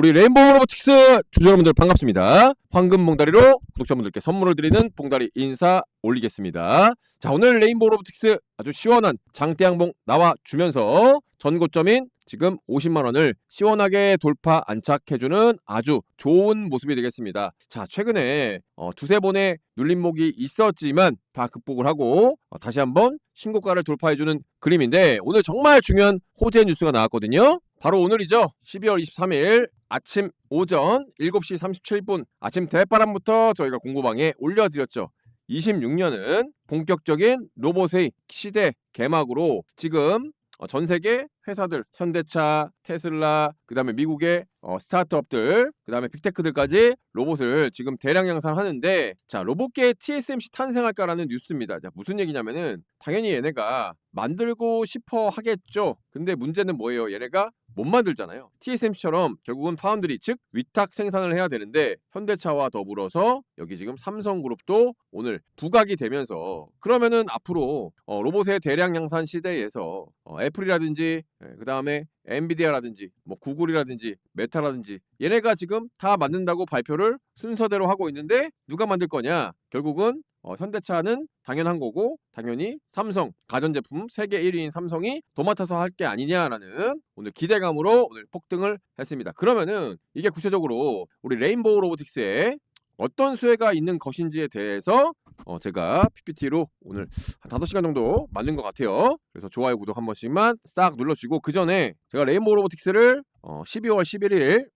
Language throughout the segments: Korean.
우리 레인보우 로보틱스 주주 여러분들 반갑습니다. 황금 봉다리로 구독자분들께 선물을 드리는 봉다리 인사 올리겠습니다. 자, 오늘 레인보우 로보틱스 아주 시원한 장대 양봉 나와 주면서 전고점인 지금 50만 원을 시원하게 돌파 안착해주는 아주 좋은 모습이 되겠습니다. 자, 최근에 어, 두세 번의 눌림목이 있었지만 다 극복을 하고 어, 다시 한번 신고가를 돌파해주는 그림인데 오늘 정말 중요한 호재 뉴스가 나왔거든요. 바로 오늘이죠. 12월 23일 아침 오전 7시 37분 아침 대바람부터 저희가 공고방에 올려드렸죠. 26년은 본격적인 로봇의 시대 개막으로 지금 어, 전 세계 회사들 현대차, 테슬라, 그다음에 미국의 어, 스타트업들, 그다음에 빅테크들까지 로봇을 지금 대량 양산하는데 자 로봇계의 TSMC 탄생할까라는 뉴스입니다. 자 무슨 얘기냐면은 당연히 얘네가 만들고 싶어 하겠죠. 근데 문제는 뭐예요? 얘네가 못 만들잖아요. TSMC처럼 결국은 파운드리 즉 위탁 생산을 해야 되는데 현대차와 더불어서 여기 지금 삼성그룹도 오늘 부각이 되면서 그러면은 앞으로 어, 로봇의 대량 양산 시대에서 어, 애플이라든지 그 다음에 엔비디아라든지 뭐 구글이라든지 메타라든지 얘네가 지금 다 만든다고 발표를 순서대로 하고 있는데 누가 만들 거냐? 결국은 어, 현대차는 당연한 거고 당연히 삼성 가전제품 세계 1위인 삼성이 도맡아서 할 게 아니냐라는 오늘 기대감으로 오늘 폭등을 했습니다. 그러면은 이게 구체적으로 우리 레인보우 로보틱스에 어떤 수혜가 있는 것인지에 대해서 어, 제가 PPT로 오늘 한 5시간 정도 만든 것 같아요. 그래서 좋아요, 구독 한 번씩만 싹 눌러주고 그 전에 제가 레인보우 로보틱스를 어, 12월 11일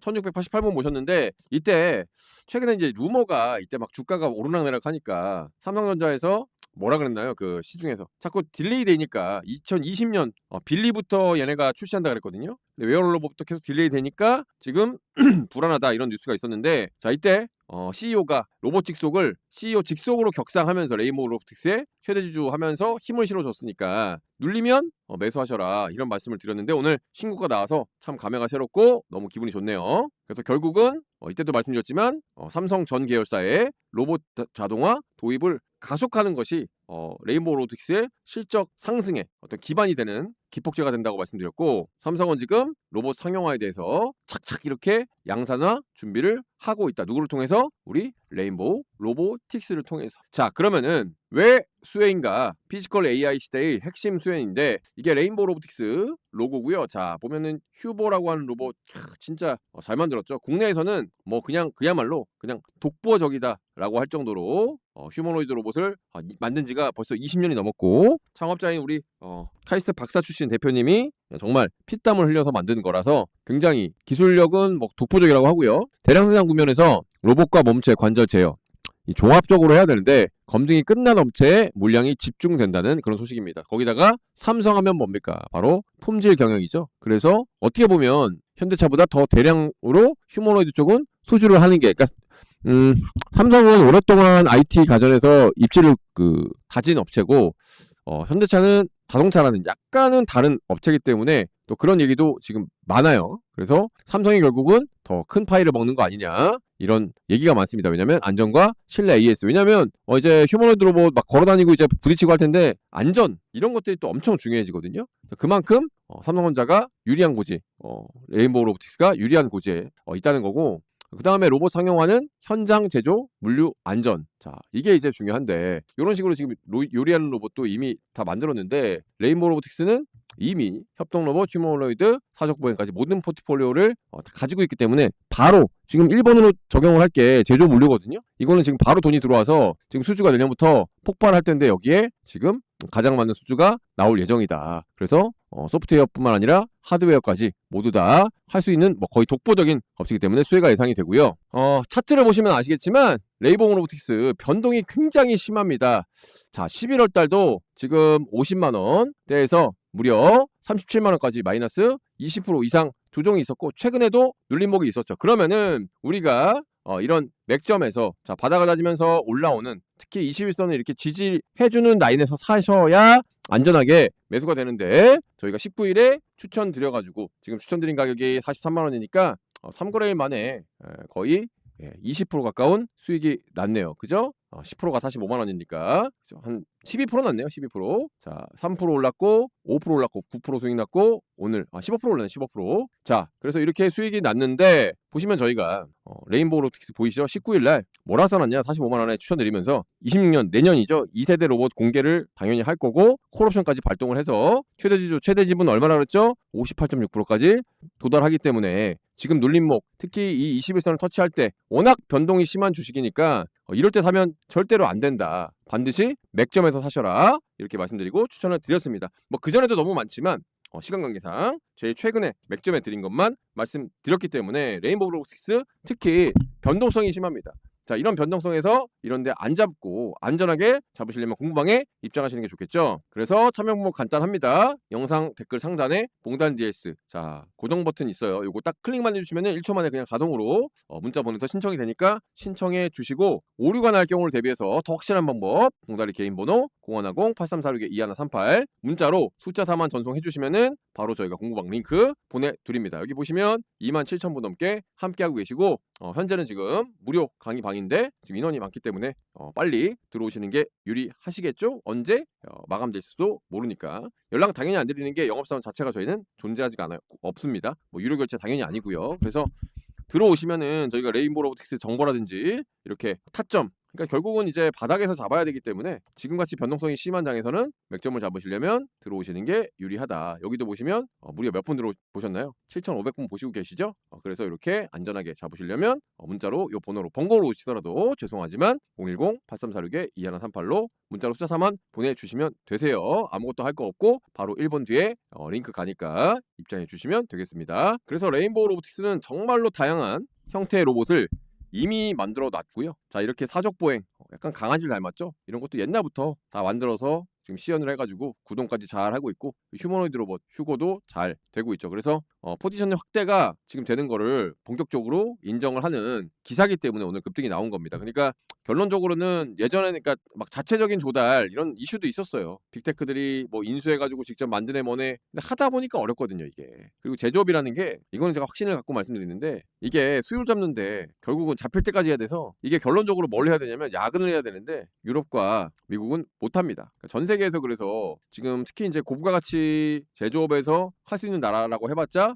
1688분 모셨는데 이때 최근에 이제 루머가 이때 막 주가가 오르락내락 하니까 삼성전자에서 뭐라 그랬나요? 그 시중에서 자꾸 딜레이 되니까 2020년 어, 빌리부터 얘네가 출시한다 그랬거든요. 근데 웨어로버부터 계속 딜레이 되니까 지금 불안하다 이런 뉴스가 있었는데 자 이때 어, CEO가 로봇 직속을 CEO 직속으로 격상하면서 레이모 로보틱스에 최대 주주 하면서 힘을 실어줬으니까 눌리면 어, 매수하셔라 이런 말씀을 드렸는데 오늘 신고가 나와서 참 감회가 새롭고 너무 기분이 좋네요. 그래서 결국은 어, 이때도 말씀드렸지만 어, 삼성 전 계열사의 로봇 자- 자동화 도입을 가속하는 것이 어, 레인보우 로보틱스의 실적 상승에 어떤 기반이 되는 기폭제가 된다고 말씀드렸고 삼성은 지금 로봇 상용화에 대해서 착착 이렇게 양산화 준비를 하고 있다. 누구를 통해서? 우리 레인보우 로보틱스를 통해서. 자, 그러면은 왜 수혜인가? 피지컬 AI 시대의 핵심 수혜인데 이게 레인보우 로보틱스 로고고요. 자, 보면은 휴보라고 하는 로봇 캬, 진짜 어, 잘 만들었죠. 국내에서는 뭐 그냥 그야말로 그냥 독보적이다라고 할 정도로 어, 휴머노이드 로봇을 어, 이- 만든 지가 벌써 20년이 넘었고 창업자인 우리 어, 카이스트 박사 출신 대표님이 정말 피땀을 흘려서 만든 거라서 굉장히 기술력은 뭐 독보적이라고 하고요. 대량 생산 구면에서 로봇과 몸체 관절 제어 이 종합적으로 해야 되는데 검증이 끝난 업체에 물량이 집중된다는 그런 소식입니다. 거기다가 삼성하면 뭡니까? 바로 품질 경영이죠. 그래서 어떻게 보면 현대차보다 더 대량으로 휴머노이드 쪽은 수주를 하는 게 그러니까 음, 삼성은 오랫동안 IT 가전에서 입지를 그 다진 업체고 어, 현대차는 자동차라는 약간은 다른 업체이기 때문에 또 그런 얘기도 지금 많아요. 그래서 삼성이 결국은 더 큰 파이를 먹는 거 아니냐 이런 얘기가 많습니다. 왜냐하면 안전과 신뢰 AS. 왜냐하면 어, 이제 휴머노이드 로봇 막 걸어다니고 이제 부딪히고 할 텐데 안전 이런 것들이 또 엄청 중요해지거든요. 그만큼 어, 삼성전자가 유리한 고지, 어, 레인보우 로보틱스가 유리한 고지에 어, 있다는 거고 그 다음에 로봇 상용화는 현장 제조, 물류 안전. 자, 이게 이제 중요한데 이런 식으로 지금 로- 요리하는 로봇도 이미 다 만들었는데 레인보우 로보틱스는 이미 협동 로봇, 휴머노이드, 사족 보행까지 모든 포트폴리오를 어, 다 가지고 있기 때문에 바로 지금 1번으로 적용을 할 게 제조 물류거든요. 이거는 지금 바로 돈이 들어와서 지금 수주가 내년부터 폭발할 텐데 여기에 지금 가장 많은 수주가 나올 예정이다. 그래서 어, 소프트웨어뿐만 아니라 하드웨어까지 모두 다 할 수 있는 뭐 거의 독보적인 업체이기 때문에 수혜가 예상이 되고요. 어, 차트를 보시면 아시겠지만 레이봉 로보틱스 변동이 굉장히 심합니다. 자, 11월 달도 지금 50만 원대에서 무려 37만 원까지 마이너스 20% 이상 조정이 있었고 최근에도 눌림목이 있었죠. 그러면은 우리가 어, 이런 맥점에서 자 바닥을 다지면서 올라오는 특히 21선을 이렇게 지지해주는 라인에서 사셔야 안전하게 매수가 되는데 저희가 19일에 추천드려가지고 지금 추천드린 가격이 43만 원이니까 어, 3거래일 만에 에, 거의 예, 20% 가까운 수익이 났네요. 그죠? 어, 10%가 45만 원이니까? 한 12% 났네요. 12%. 자, 3% 올랐고 5% 올랐고 9% 수익 났고 오늘 아, 15% 올랐네. 15%. 자, 그래서 이렇게 수익이 났는데 보시면 저희가 어, 레인보우 로틱스 보이시죠? 19일 날 뭐라 써놨냐? 45만 원에 추천드리면서 26년 내년이죠. 2세대 로봇 공개를 당연히 할 거고 콜옵션까지 발동을 해서 최대 지주 최대 지분 얼마나 그랬죠? 58.6%까지 도달하기 때문에 지금 눌림목 특히 이 21선을 터치할 때 워낙 변동이 심한 주식이니까 어, 이럴 때 사면 절대로 안 된다. 반드시 맥점에서 사셔라. 이렇게 말씀드리고 추천을 드렸습니다. 뭐 그 전에도 너무 많지만 어, 시간 관계상 제일 최근에 맥점에 드린 것만 말씀드렸기 때문에 레인보우 로보틱스 특히 변동성이 심합니다. 자 이런 변동성에서 이런데 안 잡고 안전하게 잡으시려면 공부방에 입장하시는 게 좋겠죠. 그래서 참여 방법 간단합니다. 영상 댓글 상단에 봉단 DS 자 고정 버튼 있어요. 요거 딱 클릭만 해주시면 1초 만에 그냥 자동으로 어, 문자 보내서 신청이 되니까 신청해 주시고 오류가 날 경우를 대비해서 더 확실한 방법 봉다리 개인 번호 010-8346-2138 문자로 숫자 4만 전송해 주시면은 바로 저희가 공부방 링크 보내드립니다. 여기 보시면 2만 7천 분 넘게 함께하고 계시고 어, 현재는 지금 무료 강의 방 인데 지금 인원이 많기 때문에 어, 빨리 들어오시는 게 유리하시겠죠? 언제 어, 마감될 수도 모르니까 연락 당연히 안 드리는 게 영업사원 자체가 저희는 존재하지가 않아요. 없습니다. 뭐 유료 결제 당연히 아니고요. 그래서 들어오시면은 저희가 레인보우 로보틱스 정보라든지 이렇게 타점 그러니까 결국은 이제 바닥에서 잡아야 되기 때문에 지금같이 변동성이 심한 장에서는 맥점을 잡으시려면 들어오시는 게 유리하다. 여기도 보시면 어, 무려 몇 분 들어보셨나요? 7,500분 보시고 계시죠? 어, 그래서 이렇게 안전하게 잡으시려면 어, 문자로 이 번호로 번거로 오시더라도 죄송하지만 010-8346-2138로 문자로 숫자 4만 보내주시면 되세요. 아무것도 할 거 없고 바로 1번 뒤에 어, 링크 가니까 입장해 주시면 되겠습니다. 그래서 레인보우 로보틱스는 정말로 다양한 형태의 로봇을 이미 만들어 놨고요. 자 이렇게 사족 보행 어, 약간 강아지를 닮았죠? 이런 것도 옛날부터 다 만들어서 지금 시연을 해가지고 구동까지 잘 하고 있고 휴머노이드 로봇 휴고도 잘 되고 있죠. 그래서 어, 포지션 확대가 지금 되는 거를 본격적으로 인정을 하는 기사기 때문에 오늘 급등이 나온 겁니다. 그러니까 결론적으로는 예전에는 그러니까 막 자체적인 조달 이런 이슈도 있었어요. 빅테크들이 뭐 인수해가지고 직접 만드네 뭐네 하다 보니까 어렵거든요 이게. 그리고 제조업이라는 게 이거는 제가 확신을 갖고 말씀드리는데 이게 수율 잡는데 결국은 잡힐 때까지 해야 돼서 이게 결론적으로 뭘 해야 되냐면 야근을 해야 되는데 유럽과 미국은 못합니다. 그러니까 전 세계에서 그래서 지금 특히 이제 고부가 가치 제조업에서 할 수 있는 나라라고 해봤자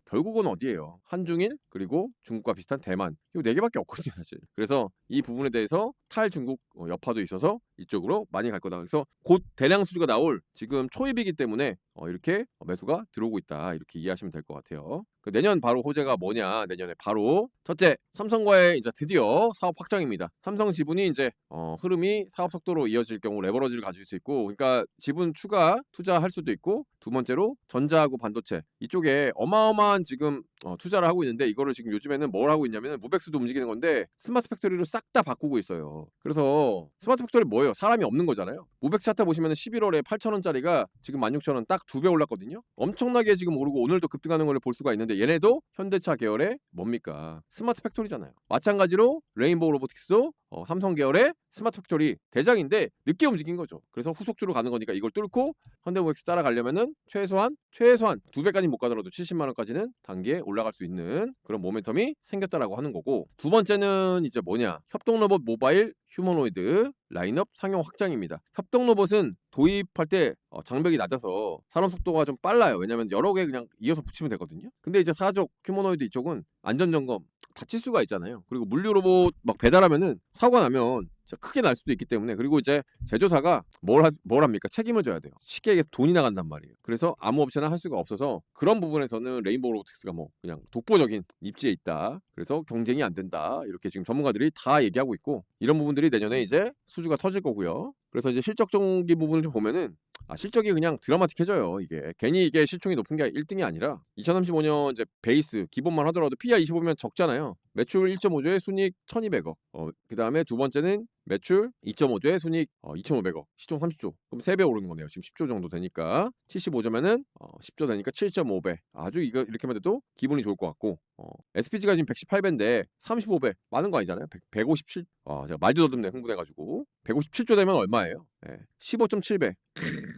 결국은 어디예요? 한중일 그리고 중국과 비슷한 대만 이거 네 개밖에 없거든요 사실. 그래서 이 부분에 대해서 탈중국 어, 여파도 있어서 이쪽으로 많이 갈 거다. 그래서 곧 대량 수주가 나올 지금 초입이기 때문에 어, 이렇게 매수가 들어오고 있다 이렇게 이해하시면 될 것 같아요. 그 내년 바로 호재가 뭐냐? 내년에 바로 첫째 삼성과의 이제 드디어 사업 확장입니다. 삼성 지분이 이제 어, 흐름이 사업 속도로 이어질 경우 레버러지를 가질 수 있고, 그러니까 지분 추가 투자할 수도 있고 두 번째로 전자하고 반도체 이쪽에 어마어마한 지금 어, 투자를 하고 있는데 이거를 지금 요즘에는 뭘 하고 있냐면 무백수도 움직이는 건데 스마트 팩토리로 싹 다 바꾸고 있어요. 그래서 스마트 팩토리 뭐예요? 사람이 없는 거잖아요. 무백 차트 보시면 11월에 8,000원짜리가 지금 16,000원 딱 두 배 올랐거든요. 엄청나게 지금 오르고 오늘도 급등하는 걸 볼 수가 있는데 얘네도 현대차 계열의 뭡니까? 스마트 팩토리잖아요. 마찬가지로 레인보우 로보틱스도 어, 삼성 계열의 스마트 팩토리 대장인데 늦게 움직인 거죠. 그래서 후속주로 가는 거니까 이걸 뚫고 현대모엑스 따라가려면은 최소한 최소한 두 배까지 못 가더라도 70만 원까지는 단기에 올라갈 수 있는 그런 모멘텀이 생겼다라고 하는 거고 두 번째는 이제 뭐냐 협동 로봇 모바일 휴머노이드 라인업 상용 확장입니다. 협동 로봇은 도입할 때 어, 장벽이 낮아서 산업 속도가 좀 빨라요. 왜냐면 여러 개 그냥 이어서 붙이면 되거든요. 근데 이제 사족 휴머노이드 이쪽은 안전 점검 다칠 수가 있잖아요. 그리고 물류 로봇 막 배달하면은 사고가 나면 크게 날 수도 있기 때문에 그리고 이제 제조사가 뭘, 하, 뭘 합니까? 책임을 져야 돼요. 쉽게 얘기해서 돈이 나간단 말이에요. 그래서 아무 옵션을 할 수가 없어서 그런 부분에서는 레인보우 로보틱스가 뭐 그냥 독보적인 입지에 있다. 그래서 경쟁이 안 된다. 이렇게 지금 전문가들이 다 얘기하고 있고 이런 부분들이 내년에 이제 수주가 터질 거고요. 그래서 이제 실적적인 부분을 좀 보면은 아, 실적이 그냥 드라마틱해져요. 이게 괜히 이게 실총이 높은 게 1등이 아니라 2035년 이제 베이스 기본만 하더라도 PER 25면 적잖아요. 매출 1.5조에 순이익 1,200억. 어, 그다음에 두 번째는 매출 2.5조에 순이익 어, 2,500억. 시총 30조. 그럼 3배 오르는 거네요. 지금 10조 정도 되니까 75조면은 어, 10조 되니까 7.5배. 아주 이거 이렇게만 돼도 기분이 좋을 것 같고 어, SPG가 지금 118배인데 35배 많은 거 아니잖아요. 100, 157. 아, 제가 말도 더듬네 흥분해 가지고 157조 되면 얼마예요? 예, 15.7배.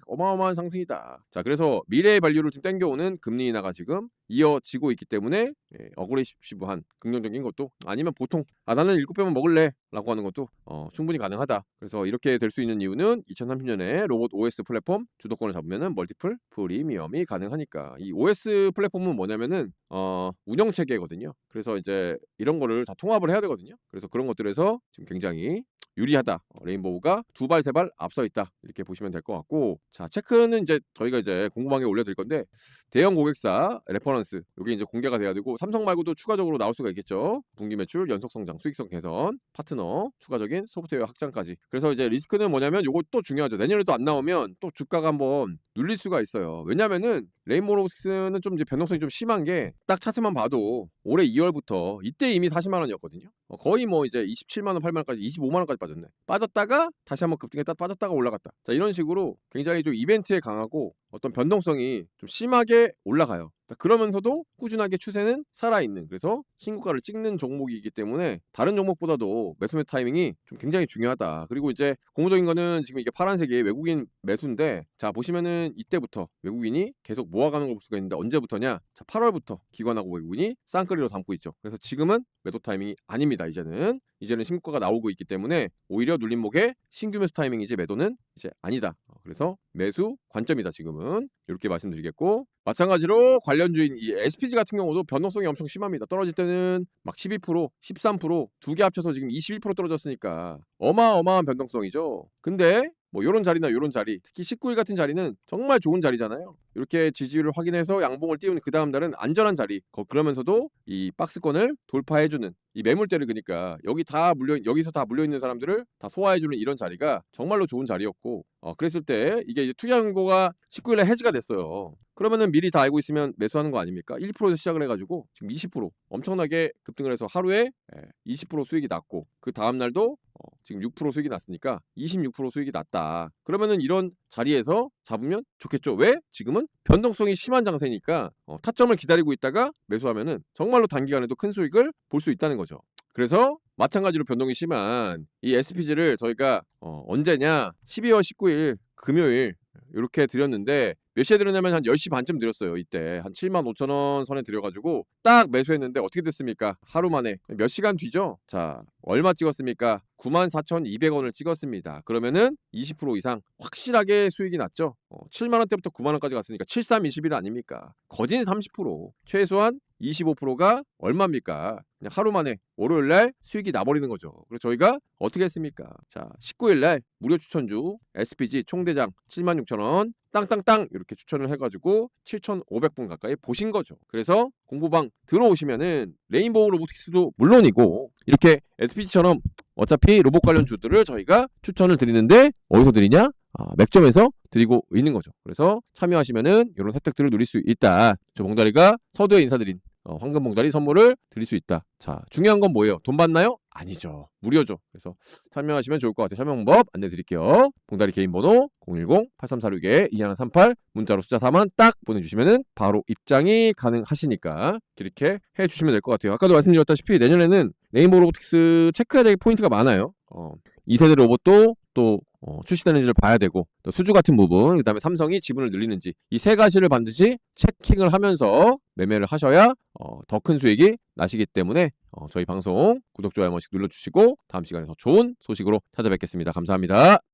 어마어마한 상승이다. 자, 그래서 미래의 밸류를 좀 땡겨오는 금리 인하가 지금 이어지고 있기 때문에 예, 어그레시브한 긍정적인 것도 아니면 보통 아 나는 7배만 먹을래 라고 하는 것도 어, 충분히 가능하다. 그래서 이렇게 될 수 있는 이유는 2030년에 로봇 OS 플랫폼 주도권을 잡으면은 멀티플 프리미엄이 가능하니까 이 OS 플랫폼은 뭐냐면은 어, 운영 체계거든요. 그래서 이제 이런 거를 다 통합을 해야 되거든요. 그래서 그런 것들에서 지금 굉장히 유리하다. 어, 레인보우가 두 발 세 발 앞서 있다. 이렇게 보시면 될 것 같고 자 체크는 이제 저희가 이제 공고방에 올려드릴 건데 대형 고객사 레퍼런스 여기 이제 공개가 돼야 되고 삼성 말고도 추가적으로 나올 수가 있겠죠. 분기 매출, 연속 성장, 수익성 개선, 파트너, 추가적인 소프트웨어 확장까지. 그래서 이제 리스크는 뭐냐면 또 중요하죠. 내년에도 안 나오면 또 주가가 한번 눌릴 수가 있어요. 왜냐면은 레인보우 로보틱스는 좀 이제 변동성이 좀 심한 게 딱 차트만 봐도 올해 2월부터 이때 이미 40만 원이었거든요. 어, 거의 뭐 이제 27만 원, 8만 원까지 25만 원까지 빠졌네. 빠졌다가 다시 한번 급등했다 빠졌다가 올라갔다. 자 이런 식으로 굉장히 좀 이벤트에 강하고 어떤 변동성이 좀 심하게 올라가요. 자, 그러면서도 꾸준하게 추세는 살아있는 그래서 신고가를 찍는 종목이기 때문에 다른 종목보다도 매수 매 타이밍이 좀 굉장히 중요하다. 그리고 이제 고무적인 거는 지금 이게 파란색이 외국인 매수인데 자 보시면은 이때부터 외국인이 계속 모아가는 걸 볼 수가 있는데 언제부터냐? 자 8월부터 기관하고 외국인이 쌍끌이로 담고 있죠. 그래서 지금은 매도 타이밍이 아닙니다. 이제는 이제는 신고가가 나오고 있기 때문에 오히려 눌림목에 신규 매수 타이밍이지 매도는 이제 아니다. 어, 그래서 매수 관점이다 지금은 이렇게 말씀드리겠고 마찬가지로 관련주인 이 SPG 같은 경우도 변동성이 엄청 심합니다. 떨어질 때는 막 12%, 13%두 개 합쳐서 지금 21% 떨어졌으니까 어마어마한 변동성이죠. 근데 뭐 요런 자리나 요런 자리, 특히 19일 같은 자리는 정말 좋은 자리잖아요. 이렇게 지지율을 확인해서 양봉을 띄우는 그 다음 달은 안전한 자리. 거- 그러면서도 이 박스권을 돌파해주는 이 매물대를 그니까 여기 다 물려 여기서 다 물려 있는 사람들을 다 소화해주는 이런 자리가 정말로 좋은 자리였고 어, 그랬을 때 이게 투자 연고가 19일에 해지가 됐어요. 그러면은 미리 다 알고 있으면 매수하는 거 아닙니까? 1%에서 시작을 해가지고 지금 20% 엄청나게 급등을 해서 하루에 예, 20% 수익이 났고 그 다음 날도 어, 지금 6% 수익이 났으니까 26% 수익이 났다. 그러면은 이런 자리에서 잡으면 좋겠죠. 왜? 지금은 변동성이 심한 장세니까 어, 타점을 기다리고 있다가 매수하면은 정말로 단기간에도 큰 수익을 볼 수 있다는 거죠. 그래서 마찬가지로 변동이 심한 이 SPG를 저희가 어, 언제냐 12월 19일 금요일 이렇게 드렸는데 몇 시에 드렸냐면 한 10시 반쯤 드렸어요. 이때 한 7만 5천 원 선에 드려가지고 딱 매수했는데 어떻게 됐습니까? 하루 만에 몇 시간 뒤죠? 자 얼마 찍었습니까? 9만 4,200원을 찍었습니다. 그러면은 20% 이상 확실하게 수익이 났죠. 어, 7만 원대부터 9만 원까지 갔으니까 73, 21 아닙니까? 거진 30% 최소한 25%가 얼마입니까? 그냥 하루 만에 월요일 날 수익이 나버리는 거죠. 그래서 저희가 어떻게 했습니까? 자, 19일 날 무료 추천주 SPG 총대장 76,000원 땅땅땅 이렇게 추천을 해가지고 7,500분 가까이 보신 거죠. 그래서 공부방 들어오시면은 레인보우 로보틱스도 물론이고 이렇게 SPG처럼 어차피 로봇 관련 주들을 저희가 추천을 드리는데 어디서 드리냐? 아, 맥점에서 드리고 있는 거죠. 그래서 참여하시면은 이런 혜택들을 누릴 수 있다. 저 봉다리가 서두에 인사드린 어, 황금 봉다리 선물을 드릴 수 있다. 자, 중요한 건 뭐예요? 돈 받나요? 아니죠. 무료죠. 그래서 참여하시면 좋을 것 같아요. 참여 방법 안내 드릴게요. 봉다리 개인 번호 010-8346-2138 문자로 숫자 4만 딱 보내주시면은 바로 입장이 가능하시니까 이렇게 해주시면 될 것 같아요. 아까도 말씀드렸다시피 내년에는 레인보우 로보틱스 체크해야 될 포인트가 많아요. 어, 2세대 로봇도 또 어, 출시되는지를 봐야 되고 또 수주 같은 부분 그다음에 삼성이 지분을 늘리는지 이 세 가지를 반드시 체킹을 하면서 매매를 하셔야 어, 더 큰 수익이 나시기 때문에 어, 저희 방송 구독 좋아요 한 번씩 눌러주시고 다음 시간에 더 좋은 소식으로 찾아뵙겠습니다. 감사합니다.